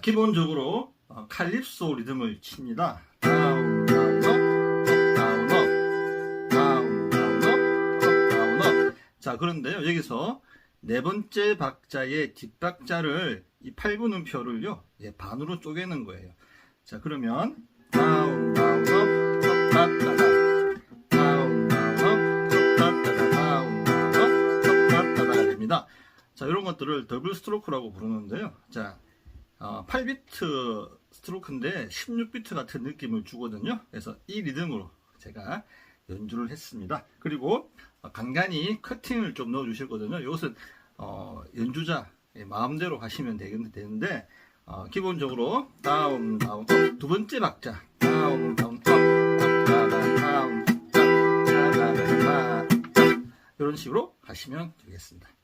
기본적으로 어, 칼립소 리듬을 칩니다. 다운 다운 업, 다운 업, 다운 다운 업, 다운 업. 자 그런데요 여기서 네 번째 박자의 뒷박자를 이 8분음표를요 예, 반으로 쪼개는 거예요. 자 그러면 다운 다운 업, 업, 업, 따따다가 됩니다. 자 이런 것들을 더블 스트로크라고 부르는데요. 자 어, 8비트 스트로크인데 16비트 같은 느낌을 주거든요. 그래서 이 리듬으로 제가 연주를 했습니다. 그리고 어, 간간히 커팅을 좀 넣어 주실 거든요. 이것은 어, 연주자 마음대로 하시면 되는데 어, 기본적으로 다운 다운 업, 두 번째 박자 다운 다운 이런 식으로 하시면 되겠습니다.